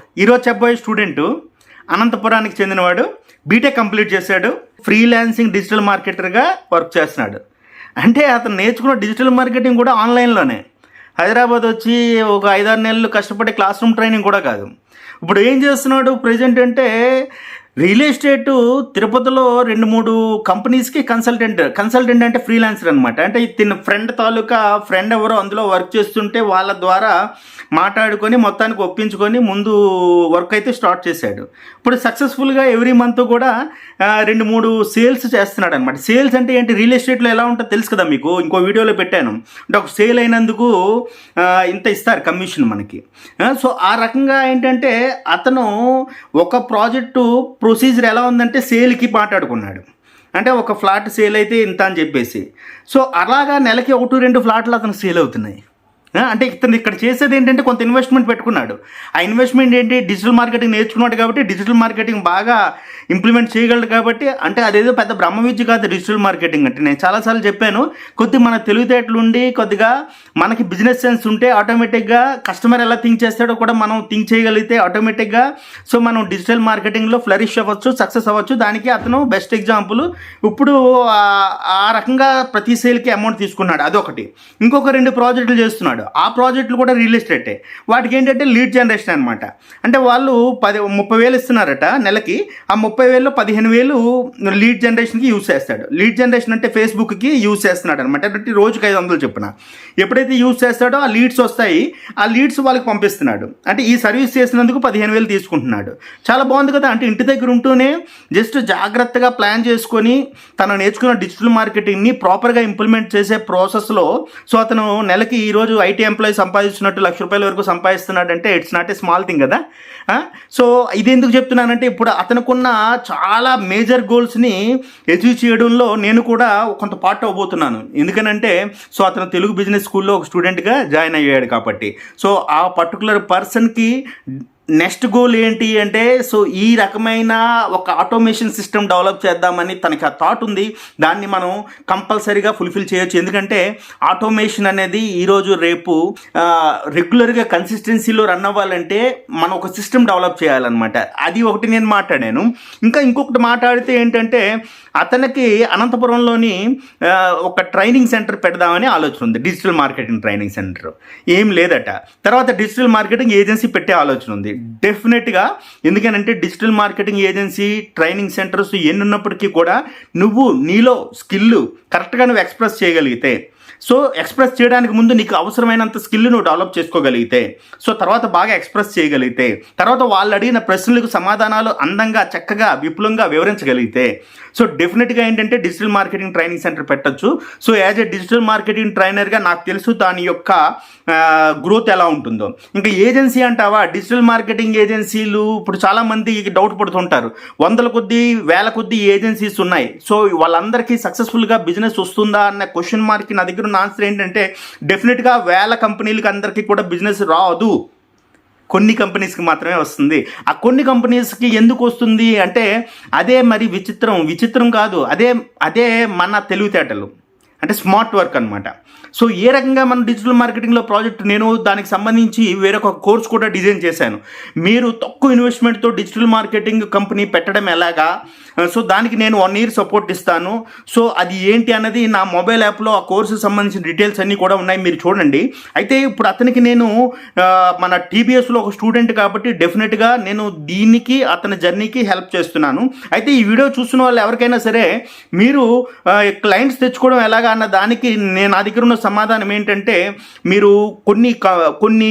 ఈరోజు చెప్పబోయే స్టూడెంట్ అనంతపురానికి చెందినవాడు బీటెక్ కంప్లీట్ చేశాడు ఫ్రీలాన్సింగ్ డిజిటల్ మార్కెటర్గా వర్క్ చేస్తున్నాడు. అంటే అతను నేర్చుకున్న డిజిటల్ మార్కెటింగ్ కూడా ఆన్లైన్లోనే. హైదరాబాద్ వచ్చి ఒక ఐదారు నెలలు కష్టపడే క్లాస్ రూమ్ ట్రైనింగ్ కూడా కాదు. ఇప్పుడు ఏం చేస్తున్నాడు ప్రజెంట్ అంటే రియల్ ఎస్టేట్ తిరుపతిలో రెండు మూడు కంపెనీస్కి కన్సల్టెంట్ కన్సల్టెంట్ అంటే ఫ్రీలాన్సర్ అనమాట అంటే తిన ఫ్రెండ్ తాలూకా ఫ్రెండ్ ఎవరో అందులో వర్క్ చేస్తుంటే వాళ్ళ ద్వారా మాట్లాడుకొని మొత్తానికి ఒప్పించుకొని ముందు వర్క్ అయితే స్టార్ట్ చేశాడు. ఇప్పుడు సక్సెస్ఫుల్గా ఎవ్రీ మంత్ కూడా రెండు మూడు సేల్స్ చేస్తున్నాడు అనమాట సేల్స్ అంటే ఏంటి? రియల్ ఎస్టేట్లో ఎలా ఉంటుందో తెలుసు కదా మీకు? ఇంకో వీడియోలో పెట్టాను. అంటే ఒక సేల్ అయినందుకు ఇంత ఇస్తారు కమిషన్ మనకి. సో ఆ రకంగా ఏంటంటే అతను ఒక ప్రాజెక్టు ప్రొసీజర్ ఎలా ఉందంటే సేల్కి మాట్లాడుకున్నాడు అంటే ఒక ఫ్లాట్ సేల్ అయితే ఇంత అని చెప్పేసి. సో అలాగా నెలకి ఒకటి రెండు ఫ్లాట్లు అతను సేల్ అవుతున్నాయి. అంటే ఇతను ఇక్కడ చేసేది ఏంటంటే కొంత ఇన్వెస్ట్మెంట్ పెట్టుకున్నాడు. ఆ ఇన్వెస్ట్మెంట్ ఏంటి? డిజిటల్ మార్కెటింగ్ నేర్చుకున్నాడు కాబట్టి డిజిటల్ మార్కెటింగ్ బాగా ఇంప్లిమెంట్ చేయగలడు కాబట్టి అంటే అదేదో పెద్ద బ్రహ్మ విద్య కాదు డిజిటల్ మార్కెటింగ్ అంటే. నేను చాలాసార్లు చెప్పాను కొద్ది మన తెలివితేటలు ఉండి కొద్దిగా మనకి బిజినెస్ సెన్స్ ఉంటే ఆటోమేటిక్గా కస్టమర్ ఎలా థింక్ చేస్తాడో కూడా మనం థింక్ చేయగలిగితే ఆటోమేటిక్గా సో మనం డిజిటల్ మార్కెటింగ్లో ఫ్లరిష్ అవ్వచ్చు సక్సెస్ అవ్వచ్చు. దానికి అతను బెస్ట్ ఎగ్జాంపుల్ ఇప్పుడు ఆ- ఆ రకంగా ప్రతి సేల్కి అమౌంట్ తీసుకున్నాడు అదొకటి. ఇంకొక రెండు ప్రాజెక్టులు చేస్తున్నాడు. ఆ ప్రాజెక్టులు కూడా రియల్ ఎస్టేటే వాటికి ఏంటంటే లీడ్ జనరేషన్ అనమాట అంటే వాళ్ళు పది ముప్పై వేలు ఇస్తున్నారట నెలకి. ఆ ముప్పై వేలు పదిహేను వేలు లీడ్ జనరేషన్కి యూస్ చేస్తాడు. లీడ్ జనరేషన్ అంటే ఫేస్బుక్కి యూస్ చేస్తున్నాడు అనమాట అంటే రోజుకి ఐదు వందలు చెప్పిన. ఎప్పుడైతే యూస్ చేస్తాడో ఆ లీడ్స్ వస్తాయి. ఆ లీడ్స్ వాళ్ళకి పంపిస్తున్నాడు. అంటే ఈ సర్వీస్ చేసినందుకు పదిహేను వేలు తీసుకుంటున్నాడు. చాలా బాగుంది కదా. అంటే ఇంటి దగ్గర ఉంటూనే జస్ట్ జాగ్రత్తగా ప్లాన్ చేసుకొని తను నేర్చుకున్న డిజిటల్ మార్కెటింగ్ని ప్రాపర్గా ఇంప్లిమెంట్ చేసే ప్రాసెస్లో సో అతను నెలకి ఈరోజు ఐటీ ఎంప్లాయీ సంపాదిస్తున్నట్టు లక్ష రూపాయల వరకు సంపాదిస్తున్నాడంటే it's not a small thing కదా? సో ఇది ఎందుకు చెప్తున్నానంటే ఇప్పుడు అతనుకున్న చాలా మేజర్ గోల్స్ని అచీవ్ చేయడంలో నేను కూడా కొంత పార్ట్ అవ్వబోతున్నాను. ఎందుకనంటే సో అతను తెలుగు బిజినెస్ స్కూల్లో ఒక స్టూడెంట్గా జాయిన్ అయ్యాడు కాబట్టి. సో ఆ పర్టికులర్ పర్సన్కి నెక్స్ట్ గోల్ ఏంటి అంటే సో ఈ రకమైన ఒక ఆటోమేషన్ సిస్టమ్ డెవలప్ చేద్దామని తనకి ఆ థాట్ ఉంది. దాన్ని మనం కంపల్సరీగా ఫుల్ఫిల్ చేయొచ్చు. ఎందుకంటే ఆటోమేషన్ అనేది ఈరోజు రేపు రెగ్యులర్గా కన్సిస్టెన్సీలో రన్ అవ్వాలంటే మనం ఒక సిస్టమ్ డెవలప్ చేయాలన్నమాట. అది ఒకటి నేను మాట్లాడాను. ఇంకా ఇంకొకటి మాట్లాడితే ఏంటంటే అతనికి అనంతపురంలోని ఒక ట్రైనింగ్ సెంటర్ పెడదామని ఆలోచన ఉంది. Digital marketing training centre. ఏం లేదట. తర్వాత డిజిటల్ మార్కెటింగ్ ఏజెన్సీ పెట్టే ఆలోచన ఉంది. డెఫినెట్గా ఎందుకనంటే digital marketing agency training centres ఎన్ని ఉన్నప్పటికీ కూడా నువ్వు నీలో స్కిల్ కరెక్ట్గా నువ్వు ఎక్స్ప్రెస్ చేయగలిగితే సో ఎక్స్ప్రెస్ చేయడానికి ముందు నీకు అవసరమైనంత స్కిల్ నువ్వు డెవలప్ చేసుకోగలిగితే సో తర్వాత బాగా ఎక్స్ప్రెస్ చేయగలిగితే తర్వాత వాళ్ళు అడిగిన ప్రశ్నలకు సమాధానాలు అందంగా చక్కగా విపులంగా వివరించగలిగితే సో డెఫినెట్గా ఏంటంటే డిజిటల్ మార్కెటింగ్ ట్రైనింగ్ సెంటర్ పెట్టొచ్చు. So as a digital marketing ట్రైనర్గా నాకు తెలుసు దాని యొక్క గ్రోత్ ఎలా ఉంటుందో. ఇంకా ఏజెన్సీ అంటావా డిజిటల్ మార్కెటింగ్ ఏజెన్సీలు ఇప్పుడు చాలామంది డౌట్ పడుతుంటారు. వందల కొద్దీ వేల కొద్దీ ఏజెన్సీస్ ఉన్నాయి. సో వాళ్ళందరికీ సక్సెస్ఫుల్గా బిజినెస్ వస్తుందా అన్న క్వశ్చన్ మార్క్ నా దగ్గర ఉన్న ఆన్సర్ ఏంటంటే డెఫినెట్గా వేల కంపెనీలకి అందరికీ కూడా బిజినెస్ రాదు. కొన్ని కంపెనీస్కి మాత్రమే వస్తుంది. ఆ కొన్ని కంపెనీస్కి ఎందుకు వస్తుంది అంటే అదే మరి విచిత్రం. విచిత్రం కాదు. అదే అదే మన తెలివితేటలు. అంటే స్మార్ట్ వర్క్ అనమాట సో ఏ రకంగా మనం డిజిటల్ మార్కెటింగ్లో ప్రాజెక్ట్ నేను దానికి సంబంధించి వేరొక కోర్స్ కూడా డిజైన్ చేశాను. మీరు తక్కువ ఇన్వెస్ట్మెంట్తో డిజిటల్ మార్కెటింగ్ కంపెనీ పెట్టడం ఎలాగా? సో దానికి నేను వన్ ఇయర్ సపోర్ట్ ఇస్తాను. సో అది ఏంటి అన్నది నా మొబైల్ యాప్లో ఆ కోర్సు సంబంధించిన డీటెయిల్స్ అన్నీ కూడా ఉన్నాయి. మీరు చూడండి. అయితే ఇప్పుడు అతనికి నేను మన టీబీఎస్లో ఒక స్టూడెంట్ కాబట్టి డెఫినెట్గా నేను దీనికి అతని జర్నీకి హెల్ప్ చేస్తున్నాను. అయితే ఈ వీడియో చూస్తున్న వాళ్ళు ఎవరికైనా సరే మీరు క్లయింట్స్ తెచ్చుకోవడం ఎలాగా అన్న దానికి నేను నా దగ్గర ఉన్న సమాధానం ఏంటంటే మీరు కొన్ని క- కొన్ని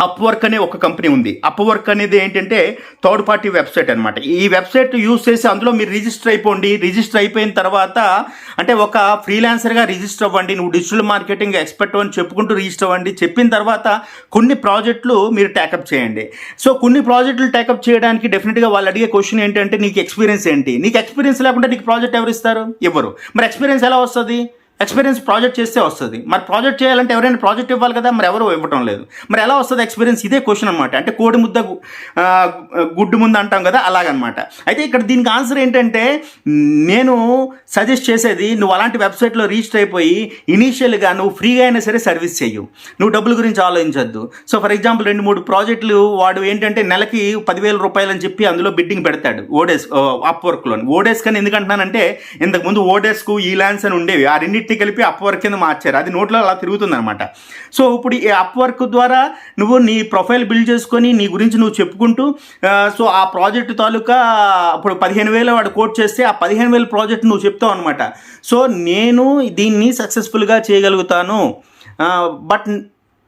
అప్వర్క్ అనే ఒక కంపెనీ ఉంది. అప్వర్క్ అనేది ఏంటంటే థర్డ్ పార్టీ వెబ్సైట్ అనమాట ఈ వెబ్సైట్ యూజ్ చేసి అందులో మీరు రిజిస్టర్ అయిపోండి. రిజిస్టర్ అయిపోయిన తర్వాత అంటే ఒక ఫ్రీలాన్సర్గా రిజిస్టర్ అవ్వండి. నువ్వు డిజిటల్ మార్కెటింగ్ ఎక్స్పర్ట్ అని చెప్పుకుంటూ రిజిస్టర్ అవ్వండి. చెప్పిన తర్వాత కొన్ని ప్రాజెక్టులు మీరు ట్యాకప్ చేయండి. సో కొన్ని ప్రాజెక్టులు ట్యాకప్ చేయడానికి డెఫినెట్గా వాళ్ళు అడిగే క్వశ్చన్ ఏంటంటే నీకు ఎక్స్పీరియన్స్ ఏంటి? నీకు ఎక్స్పీరియన్స్ లేకుండా నీకు ప్రాజెక్ట్ ఎవరు ఇస్తారు? ఎవరు? మరి ఎక్స్పీరియన్స్ ఎలా వస్తుంది? ఎక్స్పీరియన్స్ ప్రాజెక్ట్ చేస్తే వస్తుంది. మరి ప్రాజెక్ట్ చేయాలంటే ఎవరైనా ప్రాజెక్ట్ ఇవ్వాలి కదా మరి ఎవరు ఇవ్వటం లేదు. మరి ఎలా వస్తుంది ఎక్స్పీరియన్స్ ఇదే క్వశ్చన్ అనమాట అంటే కోడి ముద్ద గుడ్డు ముందు అంటాం కదా అలాగనమాట అయితే ఇక్కడ దీనికి ఆన్సర్ ఏంటంటే నేను సజెస్ట్ చేసేది నువ్వు అలాంటి వెబ్సైట్లో రిజిస్టర్ అయిపోయి ఇనీషియల్గా నువ్వు ఫ్రీగా అయినా సరే సర్వీస్ చేయు నువ్వు డబ్బుల గురించి ఆలోచించొద్దు. సో ఫర్ ఎగ్జాంపుల్ రెండు మూడు ప్రాజెక్టులు వాడు ఏంటంటే నెలకి పదివేల రూపాయలు అని చెప్పి అందులో బిడ్డింగ్ పెడతాడు. ఓడేస్ అప్ వర్క్లో ఓడేస్ కానీ ఎందుకంటున్నానంటే ఇంతకుముందు ఓడేస్కు ఈ ల్యాన్స్ అని ఉండేవి. ఆ రెండింటి రెండింటిని కలిపి అప్వర్క్ కింద మార్చారు. అది నోట్లో అలా తిరుగుతుందనమాట సో ఇప్పుడు ఈ అప్వర్క్ ద్వారా నువ్వు నీ ప్రొఫైల్ బిల్డ్ చేసుకొని నీ గురించి నువ్వు చెప్పుకుంటూ సో ఆ ప్రాజెక్ట్ తాలూకా ఇప్పుడు పదిహేను వేలు వాడు కోట్ చేస్తే ఆ పదిహేను వేల ప్రాజెక్ట్ నువ్వు చెప్తావు అనమాట సో నేను దీన్ని సక్సెస్ఫుల్గా చేయగలుగుతాను. బట్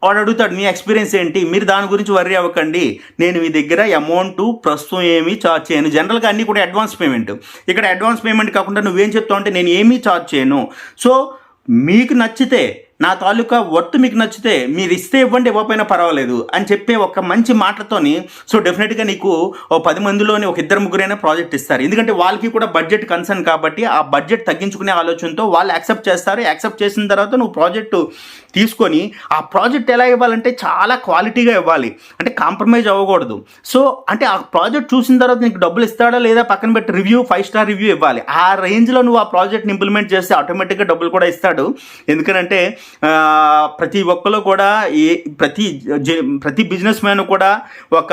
వాడు అడుగుతాడు మీ ఎక్స్పీరియన్స్ ఏంటి? మీరు దాని గురించి వర్రీ అవ్వకండి. నేను మీ దగ్గర అమౌంట్ ప్రస్తుతం ఏమీ చార్జ్ చేయను. జనరల్గా అన్నీ కూడా అడ్వాన్స్ పేమెంట్ ఇక్కడ అడ్వాన్స్ పేమెంట్ కాకుండా నువ్వేం చెప్తావు అంటే నేను ఏమీ చార్జ్ చేయను. సో మీకు నచ్చితే నా తాలూకా ఒట్టు మీకు నచ్చితే మీరు ఇస్తే ఇవ్వండి ఇవ్వకపోయినా పర్వాలేదు అని చెప్పే ఒక మంచి మాటతోని సో డెఫినెట్గా నీకు ఓ పది మందిలోని ఒక ఇద్దరు ముగ్గురైనా ప్రాజెక్ట్ ఇస్తారు. ఎందుకంటే వాళ్ళకి కూడా బడ్జెట్ కన్సర్న్ కాబట్టి ఆ బడ్జెట్ తగ్గించుకునే ఆలోచనతో వాళ్ళు యాక్సెప్ట్ చేస్తారు. యాక్సెప్ట్ చేసిన తర్వాత నువ్వు ప్రాజెక్టు తీసుకొని ఆ ప్రాజెక్ట్ ఎలా ఇవ్వాలంటే చాలా క్వాలిటీగా ఇవ్వాలి. అంటే కాంప్రమైజ్ అవ్వకూడదు. సో అంటే ఆ ప్రాజెక్ట్ చూసిన తర్వాత నీకు డబ్బులు ఇస్తాడా లేదా పక్కన పెట్టి రివ్యూ ఫైవ్ స్టార్ రివ్యూ ఇవ్వాలి. ఆ రేంజ్లో నువ్వు ఆ ప్రాజెక్ట్ని ఇంప్లిమెంట్ చేస్తే ఆటోమేటిక్గా డబ్బులు కూడా ఇస్తాడు. ఎందుకంటే ప్రతి ఒక్కరు కూడా ఏ ప్రతి ప్రతి బిజినెస్ మ్యాన్ కూడా ఒక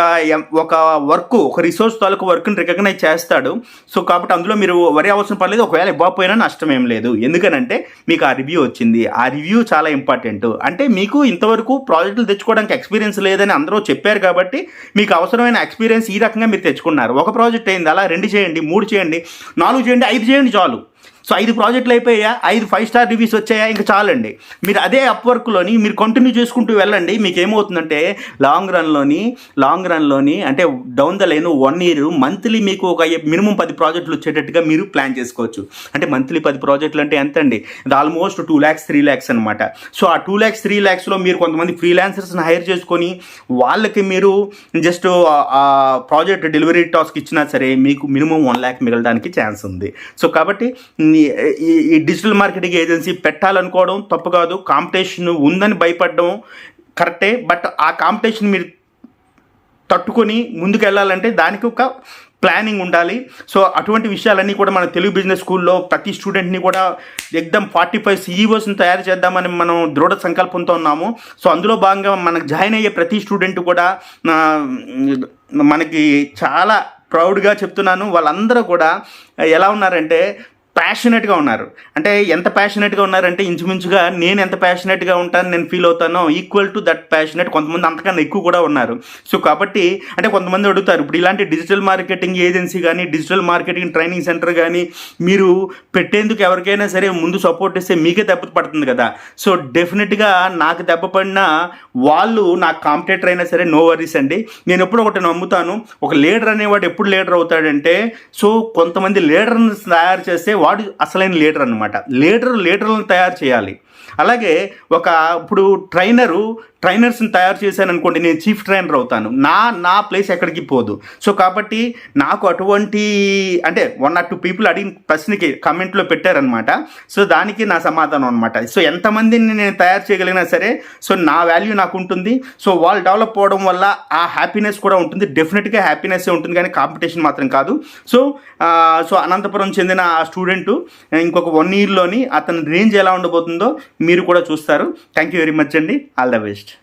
ఒక వర్క్ ఒక రిసోర్స్ తాలూకు వర్క్ని రికగ్నైజ్ చేస్తాడు. సో కాబట్టి అందులో మీరు వరి అవసరం పర్లేదు ఒకవేళ ఇవ్వకపోయినా నష్టం ఏం లేదు. ఎందుకనంటే మీకు ఆ రివ్యూ వచ్చింది. ఆ రివ్యూ చాలా ఇంపార్టెంట్. అంటే మీకు ఇంతవరకు ప్రాజెక్టులు తెచ్చుకోవడానికి ఎక్స్పీరియన్స్ లేదని అందరూ చెప్పారు కాబట్టి మీకు అవసరమైన ఎక్స్పీరియన్స్ ఈ రకంగా మీరు తెచ్చుకున్నారు. ఒక ప్రాజెక్ట్ అయింది. అలా రెండు చేయండి మూడు చేయండి నాలుగు చేయండి ఐదు చేయండి చాలు. సో ఐదు ప్రాజెక్టులు అయిపోయా ఐదు ఫైవ్ స్టార్ రివ్యూస్ వచ్చాయా? ఇంకా చాలండి. మీరు అదే అప్వర్క్లోని మీరు కంటిన్యూ చేసుకుంటూ వెళ్ళండి. మీకు ఏమవుతుందంటే లాంగ్ రన్లోని లాంగ్ రన్లోని అంటే down the line one year monthly మీకు ఒక మినిమం పది ప్రాజెక్టులు వచ్చేటట్టుగా మీరు ప్లాన్ చేసుకోవచ్చు. అంటే మంత్లీ పది ప్రాజెక్టులు అంటే ఎంత అండి అది almost two lakhs three lakhs అనమాట సో ఆ టూ ల్యాక్స్ త్రీ ల్యాక్స్లో మీరు కొంతమంది ఫ్రీలాన్సర్స్ని హైర్ చేసుకొని వాళ్ళకి మీరు జస్ట్ ఆ ప్రాజెక్ట్ డెలివరీ టాస్క్ ఇచ్చినా సరే మీకు మినిమం వన్ ల్యాక్ మిగలడానికి ఛాన్స్ ఉంది. సో కాబట్టి ఈ- ఈ డిజిటల్ మార్కెటింగ్ ఏజెన్సీ పెట్టాలనుకోవడం తప్పు కాదు. కాంపిటీషన్ ఉందని భయపడడం కరెక్టే. బట్ ఆ కాంపిటీషన్ మీరు తట్టుకొని ముందుకు వెళ్ళాలంటే దానికి ఒక ప్లానింగ్ ఉండాలి. సో అటువంటి విషయాలన్నీ కూడా మన తెలుగు బిజినెస్ స్కూల్లో ప్రతి స్టూడెంట్ని కూడా ఎగ్దమ్ ఫార్టీ ఫైవ్ సీఈఓస్ని తయారు చేద్దామని మనం దృఢ సంకల్పంతో ఉన్నాము. సో అందులో భాగంగా మనకు జాయిన్ అయ్యే ప్రతి స్టూడెంట్ కూడా మనకి చాలా ప్రౌడ్గా చెప్తున్నాను. వాళ్ళందరూ కూడా ఎలా ఉన్నారంటే ప్యాషనెట్గా ఉన్నారు. అంటే ఎంత ప్యాషనెట్గా ఉన్నారంటే ఇంచుమించుగా నేను ఎంత ప్యాషనెట్గా ఉంటాను నేను ఫీల్ అవుతానో ఈక్వల్ టు దట్ ప్యాషనెట్ కొంతమంది అంతకన్నా ఎక్కువ కూడా ఉన్నారు. సో కాబట్టి అంటే కొంతమంది అడుగుతారు ఇప్పుడు ఇలాంటి డిజిటల్ మార్కెటింగ్ ఏజెన్సీ కానీ డిజిటల్ మార్కెటింగ్ ట్రైనింగ్ సెంటర్ కానీ మీరు పెట్టేందుకు ఎవరికైనా సరే ముందు సపోర్ట్ ఇస్తే మీకే దెబ్బ పడుతుంది కదా? సో డెఫినెట్గా నాకు దెబ్బ పడినా వాళ్ళు నాకు కాంపిటేటర్ అయినా సరే నో వరీస్ అండి. నేను ఎప్పుడు ఒకటి నమ్ముతాను. ఒక లీడర్ అనేవాడు ఎప్పుడు లీడర్ అవుతాడంటే సో కొంతమంది లీడర్ని తయారు చేస్తే వాడు అసలైన లీడర్ అనమాట లీడర్ లీడర్లను తయారు చేయాలి. అలాగే ఒక ఇప్పుడు ట్రైనరు ట్రైనర్స్ని తయారు చేశాను అనుకోండి నేను చీఫ్ ట్రైనర్ అవుతాను. నా నా ప్లేస్ ఎక్కడికి పోదు. సో కాబట్టి నాకు అటువంటి అంటే వన్ ఆర్ టూ పీపుల్ అడిగిన ప్రశ్నకి కమెంట్లో పెట్టారనమాట. సో దానికి నా సమాధానం అనమాట. సో ఎంతమందిని నేను తయారు చేయగలిగినా సరే సో నా వాల్యూ నాకు ఉంటుంది సో వాళ్ళు డెవలప్ అవ్వడం వల్ల ఆ హ్యాపీనెస్ కూడా ఉంటుంది. డెఫినెట్గా హ్యాపీనెస్ ఉంటుంది కానీ కాంపిటీషన్ మాత్రం కాదు. సో సో అనంతపురం చెందిన ఆ స్టూడెంట్ ఇంకొక వన్ ఇయర్లోని అతని రేంజ్ ఎలా ఉండబోతుందో మీరు కూడా చూస్తారు. థ్యాంక్ యూ వెరీ మచ్ అండి. All the best.